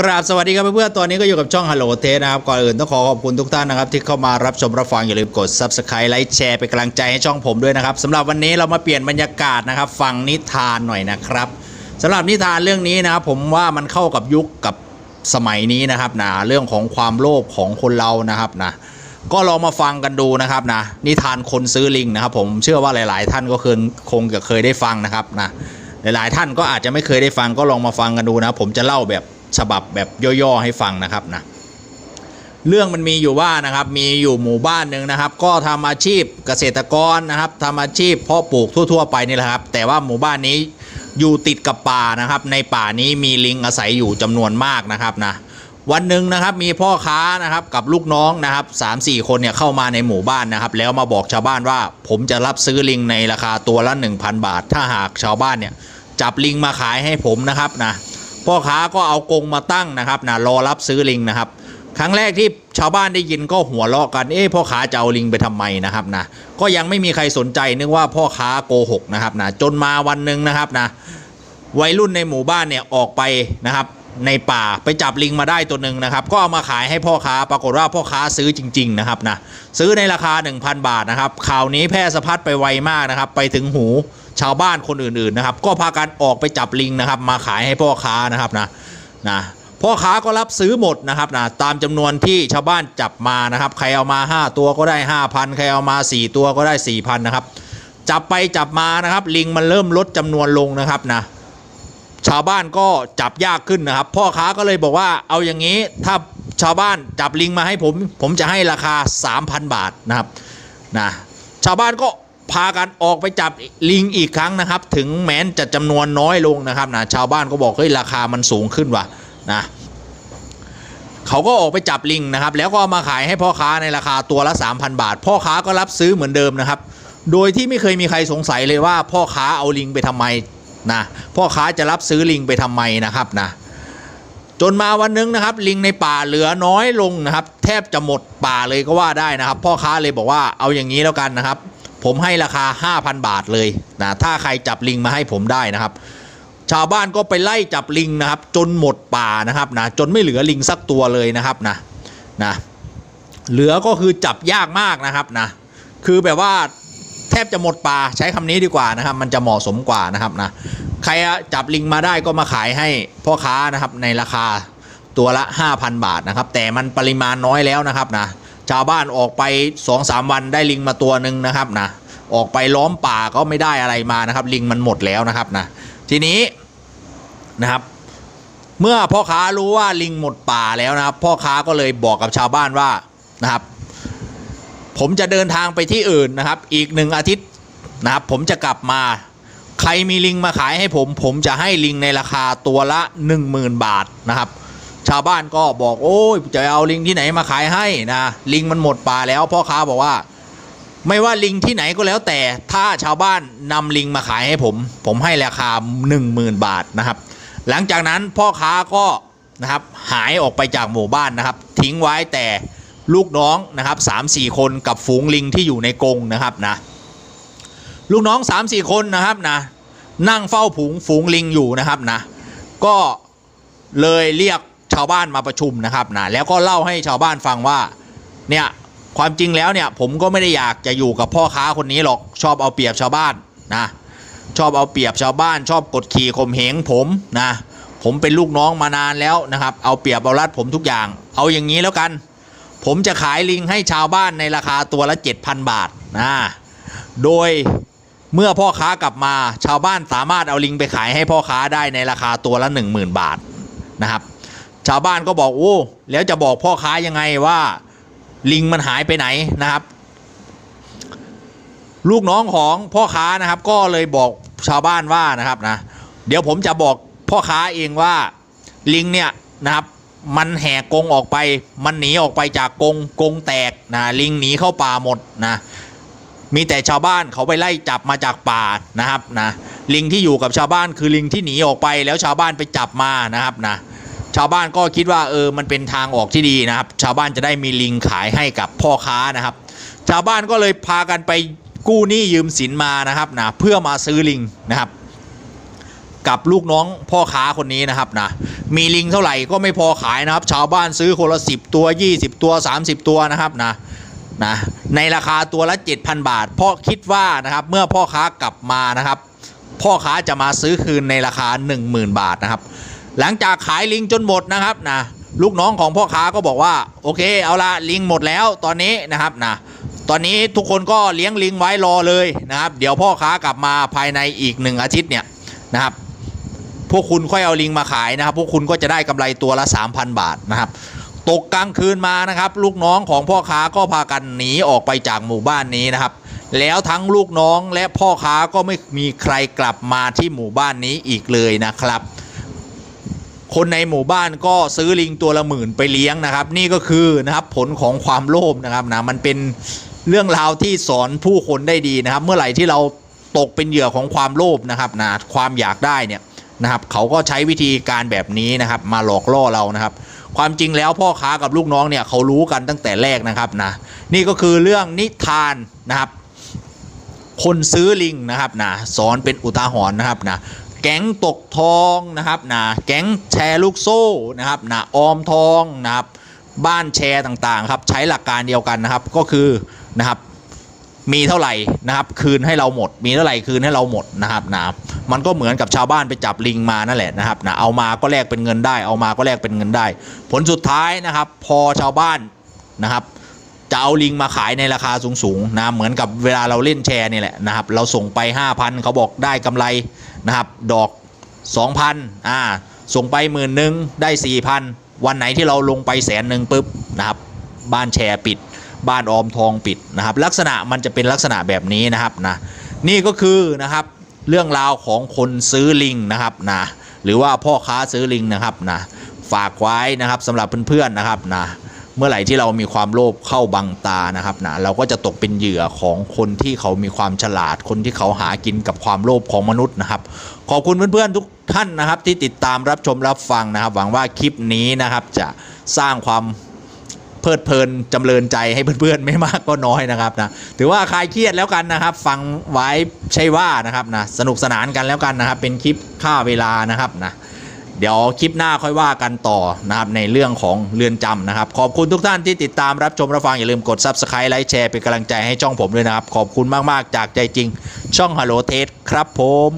กราบสวัสดีครับเพื่อนๆตอนนี้ก็อยู่กับช่องฮัลโหลเทนะครับ ก่อนอื่นต้องขอขอบคุณทุกท่านนะครับ ที่เข้ามารับชมรับฟังอย่าลืมกด Subscribe ไลค์แชร์เป็นกำลังใจให้ช่องผมด้วยนะครับสำหรับวันนี้เรามาเปลี่ยนบรรยากาศนะครับ ฟังนิทานหน่อยนะครับสำหรับนิทานเรื่องนี้นะครับผมว่ามันเข้ากับยุคกับสมัยนี้นะครับนะเรื่องของความโลภของคนเรานะครับนะก็ลองมาฟังกันดูนะครับนะนิทานคนซื้อลิงนะครับ ผมเชื่อว่าหลาย ๆ ท่านก็เคยคงจะเคยได้ฟังนะครับนะหลายๆท่านก็อาจจะไม่เคยได้ฟังก็ลองมาฟังกันดูนะ ผมจะเล่าแบบ ฉบับแบบย่อๆให้ฟังนะครับนะเรื่องมันมีอยู่ว่านะครับมีอยู่หมู่บ้านหนึ่งนะครับ ก็ทำอาชีพเกษตรกรนะครับทำอาชีพเพาะปลูกทั่ว ๆ ไปนี่แหละครับ แต่ว่าหมู่บ้านนี้อยู่ติดกับป่านะครับ ในป่านี้มีลิงอาศัยอยู่จำนวนมากนะครับนะวันหนึ่งนะครับมีพ่อค้านะครับกับลูกน้องนะครับสามสี่คนเนี่ยเข้ามาในหมู่บ้านนะครับ แล้วมาบอกชาวบ้านว่า ผมจะรับซื้อลิงในราคาตัวละ 1,000 บาท ถ้าหากชาวบ้านเนี่ยจับลิงมาขายให้ผมนะครับนะ พ่อค้าก็เอากรงมาตั้งนะครับนะรอรับซื้อลิงนะครับ ครั้งแรกที่ชาวบ้านได้ยินก็หัวเราะกันเอ๊ะพ่อค้าจะเอาลิงไปทำไมนะครับนะก็ยังไม่มีใครสนใจนึกว่าพ่อค้าโกหกนะครับนะจนมาวันหนึ่งนะครับนะวัยรุ่นในหมู่บ้านเนี่ยออกไปนะครับในป่าไปจับลิงมาได้ตัวหนึ่งนะครับ ก็เอามาขายให้พ่อค้าปรากฏว่าพ่อค้าซื้อจริง ๆ นะครับนะซื้อในราคา 1,000 บาทนะครับข่าวนี้แพร่สะพัดไปไวมากนะครับ ไปถึงหู ชาวบ้านคนอื่นๆนะครับ ก็พากันออกไปจับลิงนะครับ มาขายให้พ่อค้านะครับนะนะพ่อค้าก็รับซื้อหมดนะครับนะตามจำนวนที่ชาวบ้านจับมานะครับ ใครเอามา 5 ตัวก็ได้ 5,000 ใครเอามา 4 ตัวก็ได้ 4,000นะครับจับไปจับมานะครับ ลิงมันเริ่มลดจำนวนลงนะครับนะชาวบ้านก็จับยากขึ้นนะครับ พ่อค้าก็เลยบอกว่าเอาอย่างนี้ถ้าชาวบ้านจับลิงมาให้ผม ผมจะให้ราคา 3,000 บาทนะครับนะชาวบ้านก็ พากันออกไปจับลิงอีกครั้งนะครับ ถึงแม้นจะจำนวนน้อยลงนะครับนะชาวบ้านก็บอกเฮ้ยราคามันสูงขึ้นว่ะนะเขาก็ออกไปจับลิงนะครับ แล้วก็ามาขายให้พ่อค้าในราคาตัวละ 3,000 บาท พ่อค้าก็รับซื้อเหมือนเดิมนะครับ โดยที่ไม่เคยมีใครสงสัยเลยว่า พ่อค้าเอาลิงไปทำไมนะพ่อค้าจะรับซื้อลิงไปทำไมนะครับนะจนมาวันนึงนะครับ ลิงในป่าเหลือน้อยลงนะครับ แทบจะหมดป่าเลยก็ว่าได้นะครับ พ่อค้าเลยบอกว่าเอาอย่างนี้แล้วกันนะครับ ผมให้ราคา 5,000 บาทเลยนะถ้าใครจับลิงมาให้ผมได้นะครับ ชาวบ้านก็ไปไล่จับลิงนะครับ จนหมดป่านะครับนะจนไม่เหลือลิงสักตัวเลยนะครับนะนะเหลือก็คือจับยากมากนะครับนะคือแบบว่าแทบจะหมดป่าใช้คำนี้ดีกว่านะครับ มันจะเหมาะสมกว่านะครับนะใครจับลิงมาได้ก็มาขายให้พ่อค้านะครับในราคาตัวละ 5,000 บาทนะครับ แต่มันปริมาณน้อยแล้วนะครับนะ ชาวบ้านออกไป2-3วันได้ลิงมาตัวหนึ่งนะครับนะออกไปล้อมป่าก็ไม่ได้อะไรมานะครับ ลิงมันหมดแล้วนะครับนะทีนี้นะครับ เมื่อพ่อค้ารู้ว่าลิงหมดป่าแล้วนะครับ พ่อค้าก็เลยบอกกับชาวบ้านว่านะครับ ผมจะเดินทางไปที่อื่นนะครับ อีกหนึ่งอาทิตย์นะครับ ผมจะกลับมา ใครมีลิงมาขายให้ผม ผมจะให้ลิงในราคาตัวละ 10,000 บาทนะครับ ชาวบ้านก็บอกโอ้ยจะเอาลิงที่ไหนมาขายให้นะลิงมันหมดป่าแล้วพ่อค้าบอกว่า ไม่ว่าลิงที่ไหนก็แล้วแต่ถ้าชาวบ้านนำลิงมาขายให้ผม ผมให้ราคา 10,000 บาทนะครับ หลังจากนั้นพ่อค้าก็นะครับหายออกไปจากหมู่บ้านนะครับ ทิ้งไว้แต่ลูกน้องนะครับสามสี่คนกับฝูงลิงที่อยู่ในกรงนะครับนะลูกน้อง3ามสี่คนนะครับนะนั่งเฝ้าฝูงฝูงลิงอยู่นะครับนะก็เลยเรียก ชาวบ้านมาประชุมนะครับนะแล้วก็เล่าให้ชาวบ้านฟังว่าเนี่ยความจริงแล้วเนี่ยผมก็ไม่ได้อยากจะอยู่กับพ่อค้าคนนี้หรอกชอบเอาเปรียบชาวบ้านนะชอบเอาเปรียบชาวบ้าน ชอบกดขี่ข่มเหงผมนะผมเป็นลูกน้องมานานแล้วนะครับ เอาเปรียบเอารัดผมทุกอย่าง เอาอย่างนี้แล้วกัน ผมจะขายลิงให้ชาวบ้านในราคาตัวละ 7,000 บาทนะโดยเมื่อพ่อค้ากลับมาชาวบ้านสามารถเอาลิงไปขายให้พ่อค้าได้ในราคาตัวละ 10,000 บาทนะครับ ชาวบ้านก็บอกโอ้แล้วจะบอกพ่อค้ายังไงว่าลิงมันหายไปไหนนะครับ ลูกน้องของพ่อค้านะครับ ก็เลยบอกชาวบ้านว่านะครับนะ เดี๋ยวผมจะบอกพ่อค้าเองว่าลิงเนี่ยนะครับ มันแหกกรงออกไป มันหนีออกไปจากกรงกรงแตกนะลิงหนีเข้าป่าหมดนะมีแต่ชาวบ้านเขาไปไล่จับมาจากป่านะครับนะลิงที่อยู่กับชาวบ้านคือลิงที่หนีออกไปแล้วชาวบ้านไปจับมานะครับนะ ชาวบ้านก็คิดว่าเออมันเป็นทางออกที่ดีนะครับ ชาวบ้านจะได้มีลิงขายให้กับพ่อค้านะครับ ชาวบ้านก็เลยพากันไปกู้หนี้ยืมสินมานะครับนะเพื่อมาซื้อลิงนะครับ กับลูกน้องพ่อค้าคนนี้นะครับนะมีลิงเท่าไหร่ก็ไม่พอขายนะครับ ชาวบ้านซื้อคนละ10ตัว 20 ตัว 30 ตัวนะครับนะนะในราคาตัวละ 7,000 บาท เพราะคิดว่านะครับเมื่อพ่อค้ากลับมานะครับ พ่อค้าจะมาซื้อคืนในราคา 10,000 บาทนะครับ หลังจากขายลิงจนหมดนะครับนะลูกน้องของพ่อค้าก็บอกว่า โอเค เอาละลิงหมดแล้วตอนนี้นะครับนะตอนนี้ทุกคนก็เลี้ยงลิงไว้รอเลยนะครับ เดี๋ยวพ่อค้ากลับมาภายในอีกหนึ่งอาทิตย์เนี่ยนะครับ พวกคุณค่อยเอาลิงมาขายนะครับ พวกคุณก็จะได้กำไรตัวละ 3,000 บาทนะครับ ตกกลางคืนมานะครับ ลูกน้องของพ่อค้าก็พากันหนีออกไปจากหมู่บ้านนี้นะครับ แล้วทั้งลูกน้องและพ่อค้าก็ไม่มีใครกลับมาที่หมู่บ้านนี้อีกเลยนะครับ คนในหมู่บ้านก็ซื้อลิงตัวละหมื่นไปเลี้ยงนะครับ นี่ก็คือนะครับผลของความโลภนะครับนะมันเป็นเรื่องราวที่สอนผู้คนได้ดีนะครับ เมื่อไหร่ที่เราตกเป็นเหยื่อของความโลภนะครับนะความอยากได้เนี่ยนะครับเขาก็ใช้วิธีการแบบนี้นะครับ มาหลอกล่อเรานะครับ ความจริงแล้วพ่อค้ากับลูกน้องเนี่ยเขารู้กันตั้งแต่แรกนะครับนะนี่ก็คือเรื่องนิทานนะครับ คนซื้อลิงนะครับนะสอนเป็นอุทาหรณ์นะครับนะ แก๊งตกทองนะครับนะแก๊งแชร์ลูกโซ่นะครับนะออมทองนะครับบ้านแชร์ต่างๆครับใช้หลักการเดียวกันนะครับก็คือนะครับมีเท่าไหร่นะครับคืนให้เราหมด มีเท่าไหร่คืนให้เราหมดนะครับนะมันก็เหมือนกับชาวบ้านไปจับลิงมานั่นแหละนะครับนะเอามาก็แลกเป็นเงินได้ เอามาก็แลกเป็นเงินได้ ผลสุดท้ายนะครับ พอชาวบ้านนะครับจะเอาลิงมาขายในราคาสูงๆนะเหมือนกับเวลาเราเล่นแชร์นี่แหละนะครับ เราส่งไป 5,000เขาบอกได้กำไร นะครับดอก 2,000อ่าส่งไปหมื่นหนึ่งได้ 4,000 วันไหนที่เราลงไปแสนหนึ่งปุ๊บนะครับบ้านแชร์ปิด บ้านออมทองปิดนะครับลักษณะมันจะเป็นลักษณะแบบนี้นะครับนะนี่ก็คือนะครับเรื่องราวของคนซื้อลิงนะครับนะหรือว่าพ่อค้าซื้อลิงนะครับนะฝากไว้นะครับสำหรับเพื่อนๆนะครับนะ เมื่อไหร่ที่เรามีความโลภเข้าบังตานะครับนะเราก็จะตกเป็นเหยื่อของคนที่เขามีความฉลาดคนที่เขาหากินกับความโลภของมนุษย์นะครับ ขอบคุณเพื่อนๆทุกท่านนะครับ ที่ติดตามรับชมรับฟังนะครับ หวังว่าคลิปนี้นะครับจะสร้างความเพลิดเพลินจำเริญใจให้เพื่อนๆ ไม่มากก็น้อยนะครับนะถือว่าคลายเครียดแล้วกันนะครับ ฟังไว้ใช่ว่านะครับนะสนุกสนานกันแล้วกันนะครับ เป็นคลิปค่าเวลานะครับนะ เดี๋ยวคลิปหน้าค่อยว่ากันต่อนะครับในเรื่องของเรือนจำนะครับ ขอบคุณทุกท่านที่ติดตามรับชมรับฟัง อย่าลืมกด Subscribe ไลค์แชร์เป็นกำลังใจให้ช่องผมด้วยนะครับ ขอบคุณมาก ๆ จากใจจริง ช่อง Hello t e ครับผม